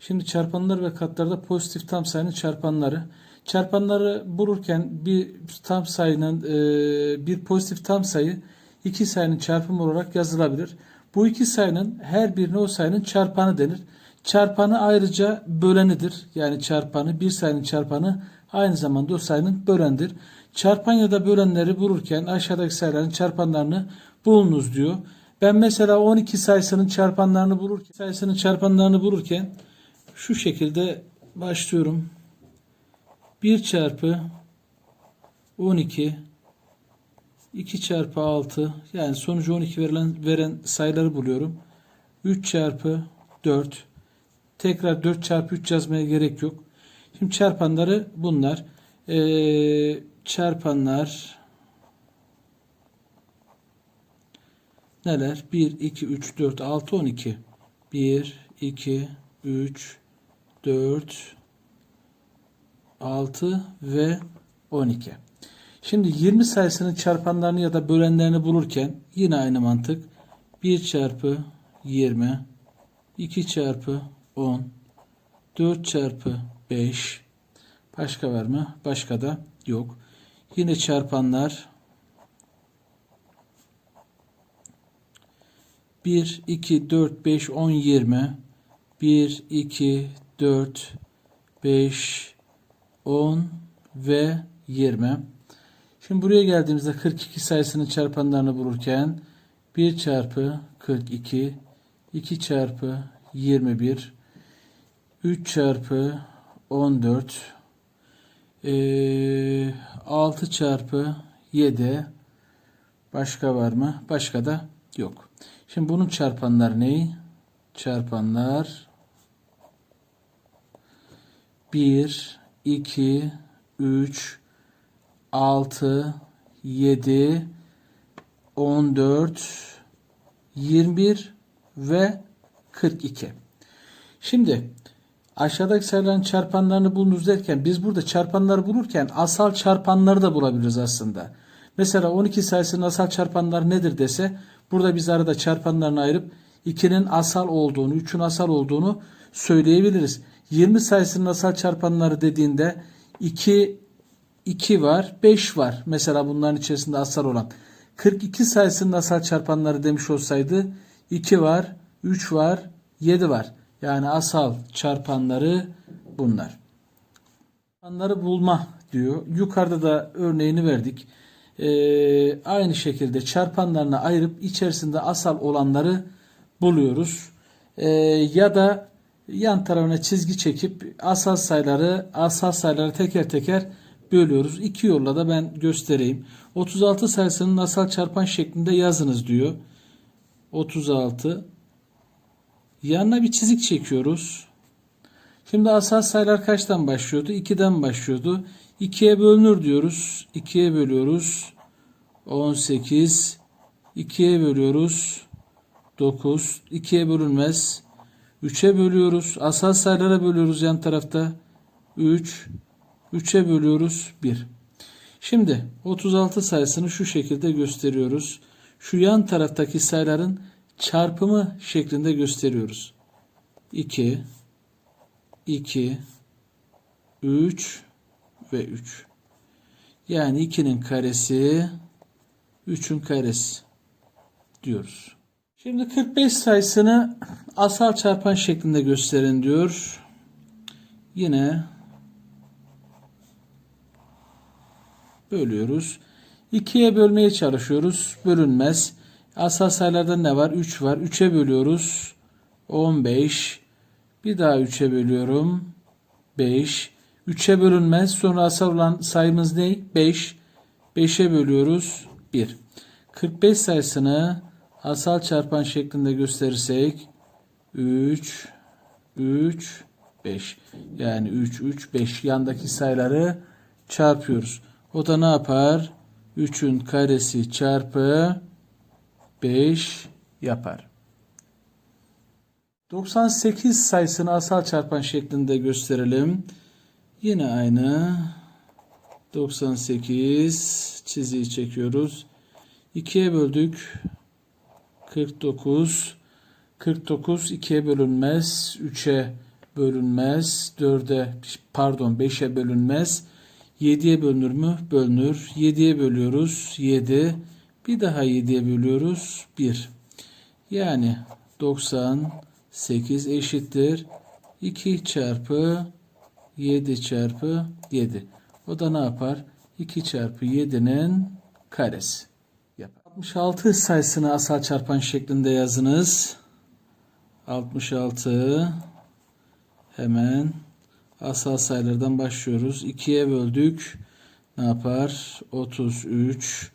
Şimdi çarpanlar ve katlarda pozitif tam sayının çarpanları. Çarpanları bulurken bir tam sayının e, bir pozitif tam sayı iki sayının çarpımı olarak yazılabilir. Bu iki sayının her birine o sayının çarpanı denir. Çarpanı ayrıca bölenidir. Yani çarpanı bir sayının çarpanı aynı zamanda o sayının bölendir. Çarpan ya da bölenleri bulurken aşağıdaki sayıların çarpanlarını bulunuz diyor. Ben mesela 12 sayısının çarpanlarını bulurken sayısının çarpanlarını bulurken şu şekilde başlıyorum. 1 çarpı 12 2 çarpı 6 yani sonucu 12 verilen veren sayıları buluyorum. 3 çarpı 4 tekrar 4 çarpı 3 yazmaya gerek yok. Şimdi çarpanları bunlar. Ee, çarpanlar neler? 1, 2, 3, 4, 6, 12. 1, 2, 3, 4, 6 ve 12. Şimdi 20 sayısının çarpanlarını ya da bölenlerini bulurken yine aynı mantık. 1 çarpı 20, 2 çarpı 10, 4 çarpı 5. Başka var mı? Başka da yok. Yine çarpanlar 1, 2, 4, 5, 10, 20. 1, 2, 4, 5, 10 ve 20. Şimdi buraya geldiğimizde 42 sayısının çarpanlarını bulurken 1 çarpı 42, 2 çarpı 21, 3 çarpı 14, eee, 6 çarpı 7. Başka var mı? Başka da yok. Şimdi bunun çarpanları ne? Çarpanlar 1, 2, 3, 6, 7, 14, 21 ve 42. Şimdi aşağıdaki sayıların çarpanlarını bulunuz derken biz burada çarpanları bulurken asal çarpanları da bulabiliriz aslında. Mesela 12 sayısının asal çarpanları nedir dese burada biz arada çarpanlarını ayırıp 2'nin asal olduğunu, 3'ün asal olduğunu söyleyebiliriz. 20 sayısının asal çarpanları dediğinde 2 2 var, 5 var. Mesela bunların içerisinde asal olan. 42 sayısının asal çarpanları demiş olsaydı 2 var, 3 var, 7 var. Yani asal çarpanları bunlar. Çarpanları bulma diyor. Yukarıda da örneğini verdik. Ee, aynı şekilde çarpanlarına ayırıp içerisinde asal olanları buluyoruz. Ee, ya da yan tarafına çizgi çekip asal sayıları asal sayıları teker teker bölüyoruz. İki yolla da ben göstereyim. 36 sayısının asal çarpan şeklinde yazınız diyor. 36 Yanına bir çizik çekiyoruz. Şimdi asal sayılar kaçtan başlıyordu? 2'den başlıyordu. 2'ye bölünür diyoruz. 2'ye bölüyoruz. 18 2'ye bölüyoruz. 9 2'ye bölünmez. 3'e bölüyoruz. Asal sayılara bölüyoruz yan tarafta. 3 3'e bölüyoruz 1. Şimdi 36 sayısını şu şekilde gösteriyoruz. Şu yan taraftaki sayıların çarpımı şeklinde gösteriyoruz. 2 2 3 ve 3. Yani 2'nin karesi 3'ün karesi diyoruz. Şimdi 45 sayısını asal çarpan şeklinde gösterin diyor. Yine bölüyoruz. 2'ye bölmeye çalışıyoruz. Bölünmez. Asal sayılarda ne var? 3 var. 3'e bölüyoruz. 15. Bir daha 3'e bölüyorum. 5. 3'e bölünmez. Sonra asal olan sayımız ne? 5. 5'e bölüyoruz. 1. 45 sayısını asal çarpan şeklinde gösterirsek 3 3 5 yani 3 3 5 yandaki sayıları çarpıyoruz. O da ne yapar? 3'ün karesi çarpı 5 yapar. 98 sayısını asal çarpan şeklinde gösterelim. Yine aynı. 98 çiziyi çekiyoruz. 2'ye böldük. 49. 49 2'ye bölünmez, 3'e bölünmez, 4'e pardon 5'e bölünmez. 7'ye bölünür mü? Bölünür. 7'ye bölüyoruz. 7. Bir daha 7'ye bölüyoruz. 1. Yani 98 eşittir. 2 çarpı 7 çarpı 7. O da ne yapar? 2 çarpı 7'nin karesi. Yapar. 66 sayısını asal çarpan şeklinde yazınız. 66 hemen asal sayılardan başlıyoruz. 2'ye böldük. Ne yapar? 33.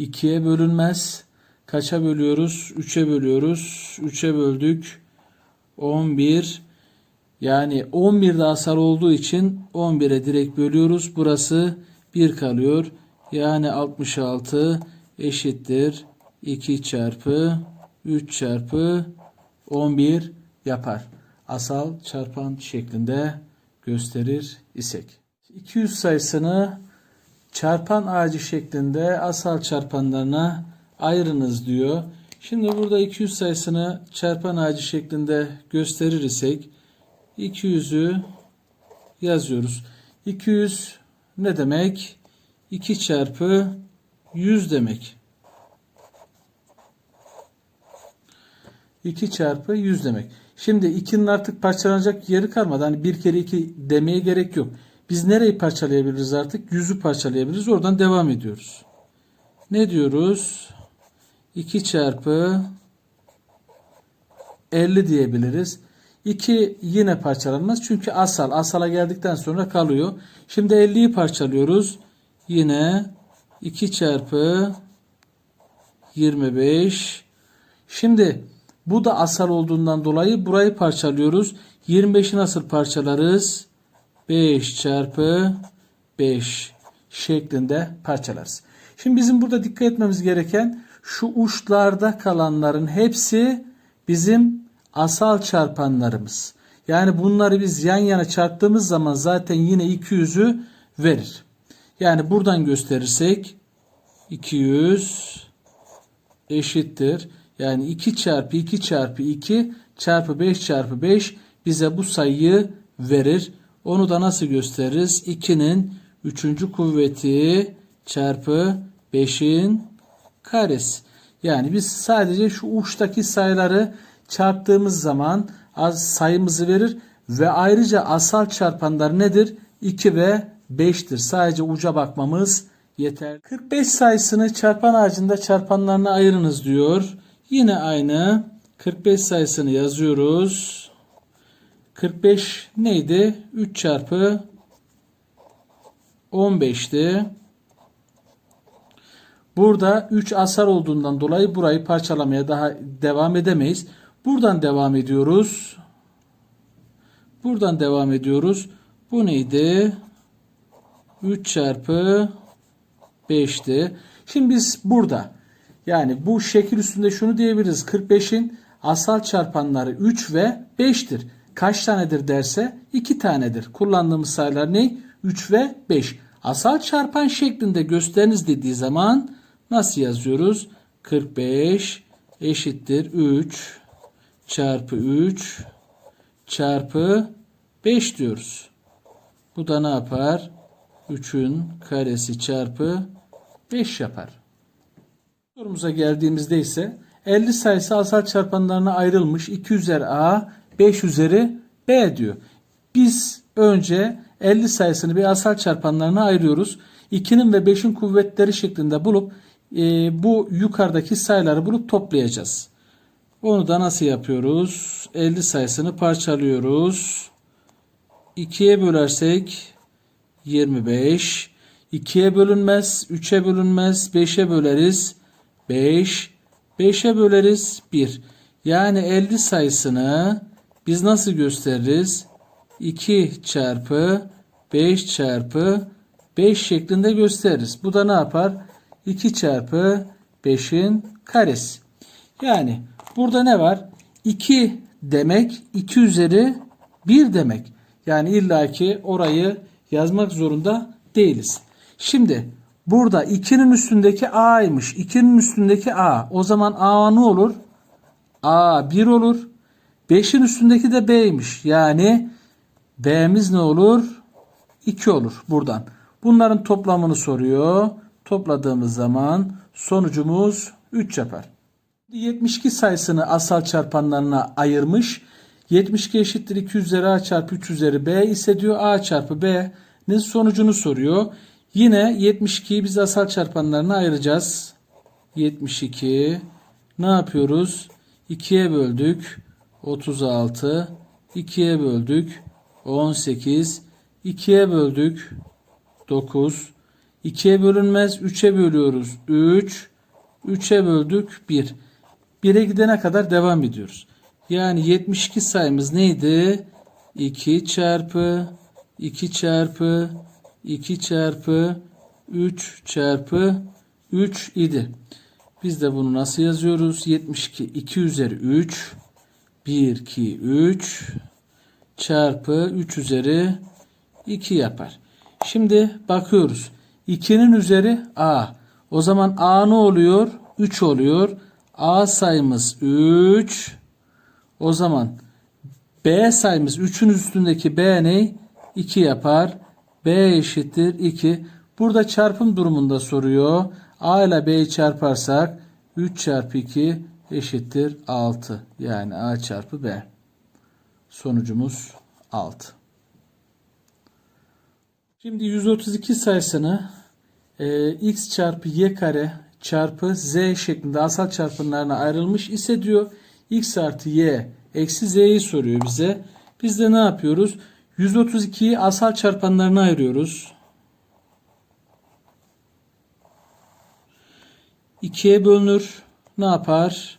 2'ye bölünmez. Kaça bölüyoruz? 3'e bölüyoruz. 3'e böldük. 11. Yani 11'de asal olduğu için 11'e direkt bölüyoruz. Burası 1 kalıyor. Yani 66 eşittir 2 çarpı 3 çarpı 11 yapar. Asal çarpan şeklinde gösterir isek. 200 sayısını çarpan ağacı şeklinde asal çarpanlarına ayırınız diyor. Şimdi burada 200 sayısını çarpan ağacı şeklinde gösterir isek 200'ü yazıyoruz. 200 ne demek? 2 çarpı 100 demek. 2 çarpı 100 demek. Şimdi 2'nin artık parçalanacak yeri kalmadı. Hani 1 kere 2 demeye gerek yok. Biz nereyi parçalayabiliriz artık? 100'ü parçalayabiliriz. Oradan devam ediyoruz. Ne diyoruz? 2 çarpı 50 diyebiliriz. 2 yine parçalanmaz. Çünkü asal. Asala geldikten sonra kalıyor. Şimdi 50'yi parçalıyoruz. Yine 2 çarpı 25. Şimdi bu da asal olduğundan dolayı burayı parçalıyoruz. 25'i nasıl parçalarız? 5 çarpı 5 şeklinde parçalarız. Şimdi bizim burada dikkat etmemiz gereken şu uçlarda kalanların hepsi bizim asal çarpanlarımız. Yani bunları biz yan yana çarptığımız zaman zaten yine 200'ü verir. Yani buradan gösterirsek 200 eşittir. Yani 2 çarpı 2 çarpı 2 çarpı 5 çarpı 5 bize bu sayıyı verir. Onu da nasıl gösteririz? 2'nin 3. kuvveti çarpı 5'in karesi. Yani biz sadece şu uçtaki sayıları çarptığımız zaman az sayımızı verir ve ayrıca asal çarpanlar nedir? 2 ve 5'tir. Sadece uca bakmamız yeter. 45 sayısını çarpan ağacında çarpanlarına ayırınız diyor. Yine aynı 45 sayısını yazıyoruz. 45 neydi? 3 çarpı 15'ti. Burada 3 asar olduğundan dolayı burayı parçalamaya daha devam edemeyiz. Buradan devam ediyoruz. Buradan devam ediyoruz. Bu neydi? 3 çarpı 5'ti. Şimdi biz burada yani bu şekil üstünde şunu diyebiliriz. 45'in asal çarpanları 3 ve 5'tir. Kaç tanedir derse 2 tanedir. Kullandığımız sayılar ne? 3 ve 5. Asal çarpan şeklinde gösteriniz dediği zaman nasıl yazıyoruz? 45 eşittir 3 çarpı 3 çarpı 5 diyoruz. Bu da ne yapar? 3'ün karesi çarpı 5 yapar. Sorumuza geldiğimizde ise 50 sayısı asal çarpanlarına ayrılmış 2 üzeri a 5 üzeri b diyor. Biz önce 50 sayısını bir asal çarpanlarına ayırıyoruz. 2'nin ve 5'in kuvvetleri şeklinde bulup e, bu yukarıdaki sayıları bulup toplayacağız. Onu da nasıl yapıyoruz? 50 sayısını parçalıyoruz. 2'ye bölersek 25. 2'ye bölünmez, 3'e bölünmez, 5'e böleriz. 5. 5'e böleriz 1. Yani 50 sayısını biz nasıl gösteririz? 2 çarpı 5 çarpı 5 şeklinde gösteririz. Bu da ne yapar? 2 çarpı 5'in karesi. Yani burada ne var? 2 demek 2 üzeri 1 demek. Yani illaki orayı yazmak zorunda değiliz. Şimdi burada 2'nin üstündeki a'ymış. 2'nin üstündeki a. O zaman a ne olur? A 1 olur. 5'in üstündeki de B'ymiş. Yani B'miz ne olur? 2 olur buradan. Bunların toplamını soruyor. Topladığımız zaman sonucumuz 3 yapar. 72 sayısını asal çarpanlarına ayırmış. 72 eşittir 2 üzeri a çarpı 3 üzeri b ise diyor a çarpı b'nin sonucunu soruyor. Yine 72'yi biz asal çarpanlarına ayıracağız. 72 ne yapıyoruz? 2'ye böldük. 36 2'ye böldük. 18 2'ye böldük. 9 2'ye bölünmez 3'e bölüyoruz. 3 3'e böldük 1. 1'e gidene kadar devam ediyoruz. Yani 72 sayımız neydi? 2 çarpı 2 çarpı 2 çarpı 3 çarpı 3 idi. Biz de bunu nasıl yazıyoruz? 72 2 üzeri 3 1 2 3 çarpı 3 üzeri 2 yapar. Şimdi bakıyoruz. 2'nin üzeri a. O zaman a ne oluyor? 3 oluyor. A sayımız 3. O zaman b sayımız 3'ün üstündeki b ne? 2 yapar. b eşittir 2. Burada çarpım durumunda soruyor. a ile b'yi çarparsak 3 çarpı 2 eşittir 6. Yani a çarpı b. Sonucumuz 6. Şimdi 132 sayısını e, x çarpı y kare çarpı z şeklinde asal çarpanlarına ayrılmış ise diyor x artı y eksi z'yi soruyor bize. Biz de ne yapıyoruz? 132'yi asal çarpanlarına ayırıyoruz. 2'ye bölünür. Ne yapar?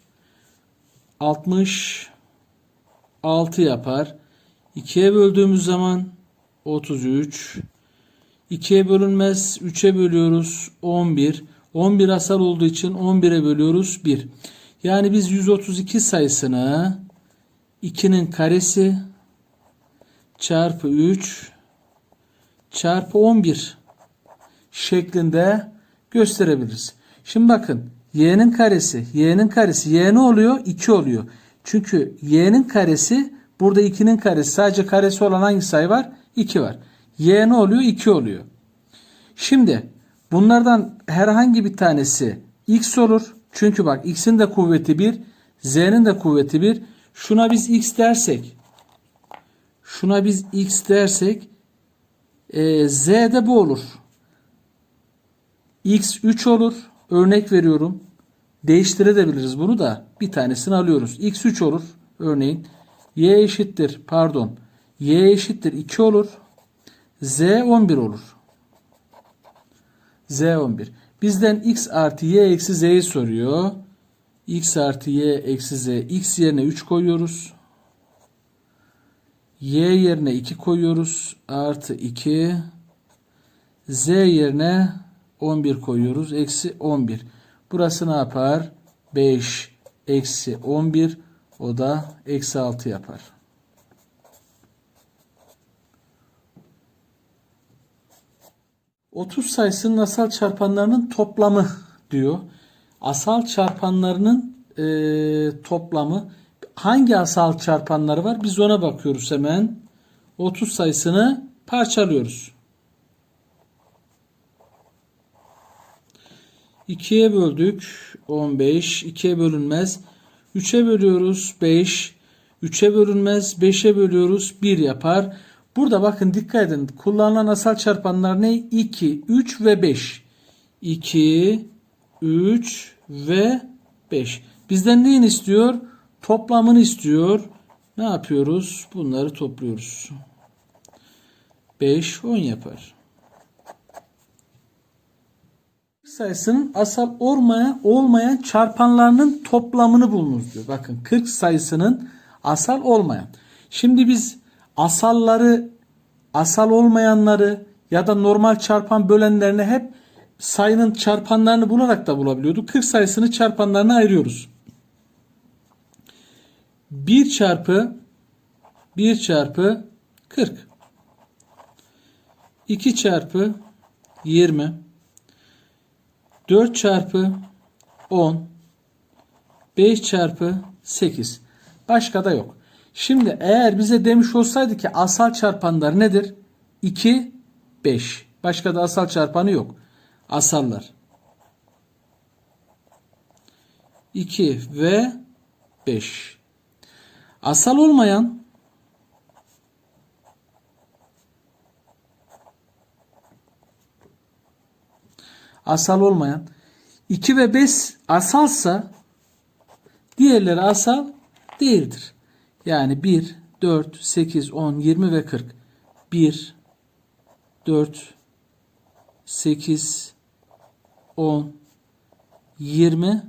66 yapar. 2'ye böldüğümüz zaman 33 2'ye bölünmez. 3'e bölüyoruz. 11. 11 asal olduğu için 11'e bölüyoruz. 1. Yani biz 132 sayısını 2'nin karesi çarpı 3 çarpı 11 şeklinde gösterebiliriz. Şimdi bakın y'nin karesi y'nin karesi y ne oluyor? 2 oluyor. Çünkü y'nin karesi burada 2'nin karesi sadece karesi olan hangi sayı var? 2 var y ne oluyor? 2 oluyor. Şimdi bunlardan herhangi bir tanesi x olur. Çünkü bak x'in de kuvveti 1, z'nin de kuvveti 1. Şuna biz x dersek, şuna biz x dersek, e, z de bu olur. x 3 olur. Örnek veriyorum. Değiştirebiliriz bunu da. Bir tanesini alıyoruz. x 3 olur. Örneğin y eşittir pardon. y eşittir 2 olur. Z 11 olur. Z 11. Bizden x artı y eksi z'yi soruyor. x artı y eksi z. x yerine 3 koyuyoruz. y yerine 2 koyuyoruz. Artı 2. z yerine 11 koyuyoruz. Eksi 11. Burası ne yapar? 5 eksi 11. O da eksi 6 yapar. 30 sayısının asal çarpanlarının toplamı diyor. Asal çarpanlarının e, toplamı hangi asal çarpanları var? Biz ona bakıyoruz hemen. 30 sayısını parçalıyoruz. 2'ye böldük 15. 2'ye bölünmez. 3'e bölüyoruz 5. 3'e bölünmez. 5'e bölüyoruz 1 yapar. Burada bakın dikkat edin. Kullanılan asal çarpanlar ne? 2, 3 ve 5. 2, 3 ve 5. Bizden neyin istiyor? Toplamını istiyor. Ne yapıyoruz? Bunları topluyoruz. 5, 10 yapar. sayısının asal olmayan, olmayan çarpanlarının toplamını bulunuz diyor. Bakın 40 sayısının asal olmayan. Şimdi biz asalları, asal olmayanları ya da normal çarpan bölenlerini hep sayının çarpanlarını bularak da bulabiliyorduk. 40 sayısını çarpanlarına ayırıyoruz. 1 çarpı 1 çarpı 40 2 çarpı 20 4 çarpı 10 5 çarpı 8. Başka da yok. Şimdi eğer bize demiş olsaydı ki asal çarpanlar nedir? 2, 5. Başka da asal çarpanı yok. Asallar. 2 ve 5. Asal olmayan asal olmayan 2 ve 5 asalsa diğerleri asal değildir. Yani 1, 4, 8, 10, 20 ve 40. 1, 4, 8, 10, 20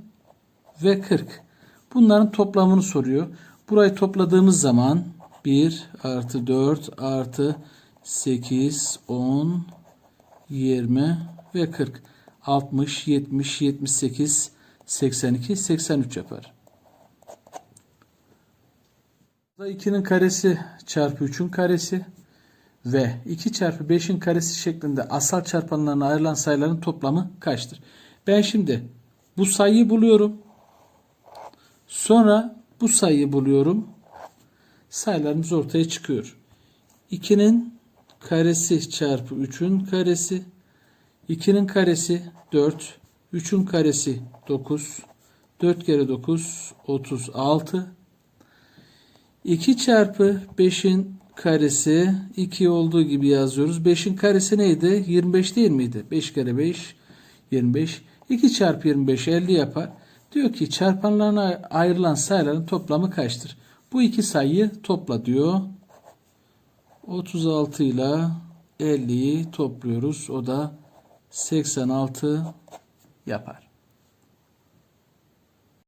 ve 40. Bunların toplamını soruyor. Burayı topladığımız zaman 1 artı 4 artı 8, 10, 20 ve 40. 60, 70, 78, 82, 83 yapar. 2'nin karesi çarpı 3'ün karesi ve 2 çarpı 5'in karesi şeklinde asal çarpanlarına ayrılan sayıların toplamı kaçtır? Ben şimdi bu sayıyı buluyorum. Sonra bu sayıyı buluyorum. Sayılarımız ortaya çıkıyor. 2'nin karesi çarpı 3'ün karesi 2'nin karesi 4 3'ün karesi 9 4 kere 9 36 2 çarpı 5'in karesi 2 olduğu gibi yazıyoruz. 5'in karesi neydi? 25 değil miydi? 5 kere 5 25. 2 çarpı 25 50 yapar. Diyor ki çarpanlarına ayrılan sayıların toplamı kaçtır? Bu iki sayıyı topla diyor. 36 ile 50'yi topluyoruz. O da 86 yapar.